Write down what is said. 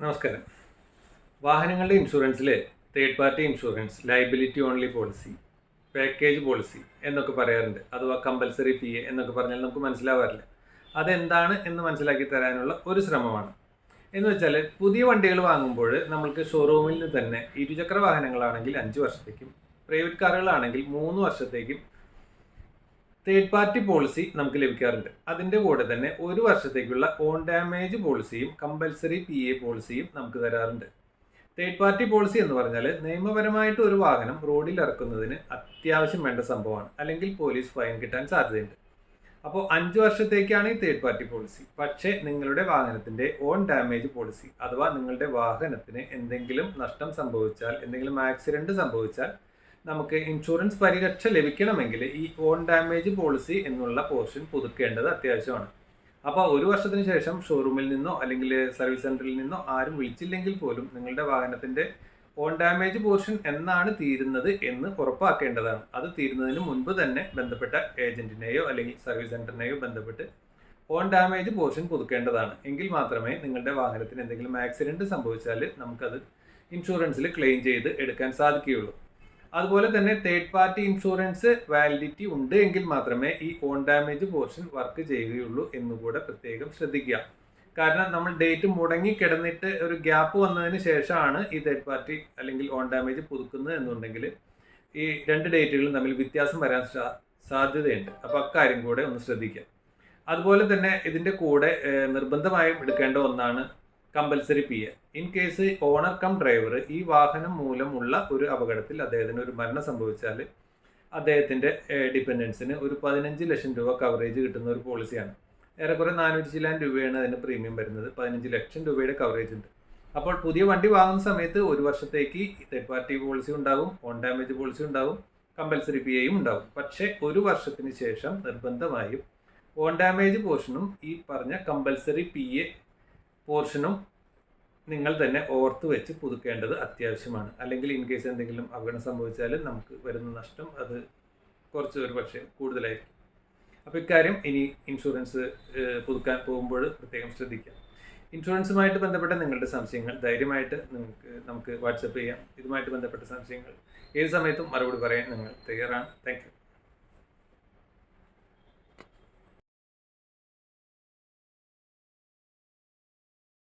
നമസ്കാരം. വാഹനങ്ങളുടെ ഇൻഷുറൻസിൽ third party insurance liability only policy package policy എന്നൊക്കെ പറയാറുണ്ട്. അഥവാ കമ്പൽസറി പി എ എന്നൊക്കെ പറഞ്ഞാൽ നമുക്ക് മനസ്സിലാവാറില്ല. അതെന്താണ് എന്ന് മനസ്സിലാക്കി തരാനുള്ള ഒരു ശ്രമമാണ്. എന്ന് വെച്ചാൽ പുതിയ വണ്ടികൾ വാങ്ങുമ്പോൾ നമ്മൾക്ക് ഷോറൂമിൽ നിന്ന് തന്നെ ഇരുചക്ര വാഹനങ്ങളാണെങ്കിൽ അഞ്ച് വർഷത്തേക്കും പ്രൈവറ്റ് കാറുകളാണെങ്കിൽ മൂന്ന് വർഷത്തേക്കും തേർഡ് പാർട്ടി പോളിസി നമുക്ക് ലഭിക്കാറുണ്ട്. അതിന്റെ കൂടെ തന്നെ ഒരു വർഷത്തേക്കുള്ള ഓൺ ഡാമേജ് പോളിസിയും കമ്പൽസറി പി എ പോളിസിയും നമുക്ക് തരാറുണ്ട്. തേർഡ് പാർട്ടി പോളിസി എന്ന് പറഞ്ഞാൽ നിയമപരമായിട്ട് ഒരു വാഹനം റോഡിൽ ഇറക്കുന്നതിന് അത്യാവശ്യം വേണ്ട സംഭവമാണ്. അല്ലെങ്കിൽ പോലീസ് ഫൈൻ കിട്ടാൻ സാധ്യതയുണ്ട്. അപ്പോൾ അഞ്ച് വർഷത്തേക്കാണ് ഈ തേർഡ് പാർട്ടി പോളിസി പക്ഷേ നിങ്ങളുടെ വാഹനത്തിന്റെ ഓൺ ഡാമേജ് പോളിസി അഥവാ നിങ്ങളുടെ വാഹനത്തിന് എന്തെങ്കിലും നഷ്ടം സംഭവിച്ചാൽ എന്തെങ്കിലും ആക്സിഡന്റ് സംഭവിച്ചാൽ നമുക്ക് ഇൻഷുറൻസ് പരിരക്ഷ ലഭിക്കണമെങ്കിൽ ഈ ഓൺ ഡാമേജ് പോളിസി എന്നുള്ള പോർഷൻ പുതുക്കേണ്ടത് അത്യാവശ്യമാണ്. അപ്പോൾ ഒരു വർഷത്തിന് ശേഷം ഷോറൂമിൽ നിന്നോ അല്ലെങ്കിൽ സർവീസ് സെന്ററിൽ നിന്നോ ആരും വിളിച്ചില്ലെങ്കിൽ പോലും നിങ്ങളുടെ വാഹനത്തിന്റെ ഓൺ ഡാമേജ് പോർഷൻ എന്നാണ് തീരുന്നത് എന്ന് ഉറപ്പാക്കേണ്ടതാണ്. അത് തീരുന്നതിന് മുൻപ് തന്നെ ബന്ധപ്പെട്ട ഏജന്റിനെയോ അല്ലെങ്കിൽ സർവീസ് സെന്ററിനെയോ ബന്ധപ്പെട്ട് ഓൺ ഡാമേജ് പോർഷൻ പുതുക്കേണ്ടതാണ്. എങ്കിൽ മാത്രമേ നിങ്ങളുടെ വാഹനത്തിന് എന്തെങ്കിലും ആക്സിഡന്റ് സംഭവിച്ചാൽ നമുക്കത് ഇൻഷുറൻസിൽ ക്ലെയിം ചെയ്ത് എടുക്കാൻ സാധിക്കുകയുള്ളൂ. അതുപോലെ തന്നെ തേർഡ് പാർട്ടി ഇൻഷുറൻസ് വാലിഡിറ്റി ഉണ്ട് എങ്കിൽ മാത്രമേ ഈ ഓൺ ഡാമേജ് പോർഷൻ വർക്ക് ചെയ്യുകയുള്ളൂ എന്നുകൂടെ പ്രത്യേകം ശ്രദ്ധിക്കുക. കാരണം നമ്മൾ ഡേറ്റ് മുടങ്ങി കിടന്നിട്ട് ഒരു ഗ്യാപ്പ് വന്നതിന് ശേഷമാണ് ഈ തേർഡ് പാർട്ടി അല്ലെങ്കിൽ ഓൺ ഡാമേജ് പുതുക്കുന്നത് എന്നുണ്ടെങ്കിൽ ഈ രണ്ട് ഡേറ്റുകളും തമ്മിൽ വ്യത്യാസം വരാൻ സാധ്യതയുണ്ട്. അപ്പോൾ അക്കാര്യം കൂടെ ഒന്ന് ശ്രദ്ധിക്കുക. അതുപോലെ തന്നെ ഇതിന്റെ കൂടെ നിർബന്ധമായും എടുക്കേണ്ട ഒന്നാണ് compulsory P A in case owner cum driver ഈ വാഹനം മൂലമുള്ള ഒരു അപകടത്തിൽ അദ്ദേഹത്തിന് ഒരു മരണം സംഭവിച്ചാൽ അദ്ദേഹത്തിന്റെ ഡിപ്പെൻഡൻസിന് ഒരു പതിനഞ്ച് ലക്ഷം രൂപ കവറേജ് കിട്ടുന്ന ഒരു പോളിസിയാണ് ഏറെക്കുറെ നാനൂറ്റി ചില്ലാൻ രൂപയാണ് അതിന് പ്രീമിയം വരുന്നത്. പതിനഞ്ച് ലക്ഷം രൂപയുടെ കവറേജ് ഉണ്ട്. അപ്പോൾ പുതിയ വണ്ടി വാങ്ങുന്ന സമയത്ത് ഒരു വർഷത്തേക്ക് തേർഡ് പാർട്ടി പോളിസി ഉണ്ടാകും ഓൺ ഡാമേജ് പോളിസി ഉണ്ടാകും കമ്പൽസറി പി എയും ഉണ്ടാകും. പക്ഷേ ഒരു വർഷത്തിന് ശേഷം നിർബന്ധമായും ഓൺ ഡാമേജ് പോർഷനും ഈ പറഞ്ഞ കമ്പൽസറി പി എ പോർഷനും നിങ്ങൾ തന്നെ ഓർത്ത് വെച്ച് പുതുക്കേണ്ടത് അത്യാവശ്യമാണ്. അല്ലെങ്കിൽ ഇൻ കേസ് എന്തെങ്കിലും അപകടം സംഭവിച്ചാൽ നമുക്ക് വരുന്ന നഷ്ടം അത് കുറച്ച് ഒരു പക്ഷേ കൂടുതലായിരിക്കും. അപ്പോൾ ഇക്കാര്യം ഇനി ഇൻഷുറൻസ് പുതുക്കാൻ പോകുമ്പോൾ പ്രത്യേകം ശ്രദ്ധിക്കാം. ഇൻഷുറൻസുമായിട്ട് ബന്ധപ്പെട്ട നിങ്ങളുടെ സംശയങ്ങൾ ധൈര്യമായിട്ട് നിങ്ങൾക്ക് നമുക്ക് വാട്സപ്പ് ചെയ്യാം. ഇതുമായിട്ട് ബന്ധപ്പെട്ട സംശയങ്ങൾ ഏത് സമയത്തും മറുപടി പറയാൻ നിങ്ങൾ തയ്യാറാണ്. താങ്ക്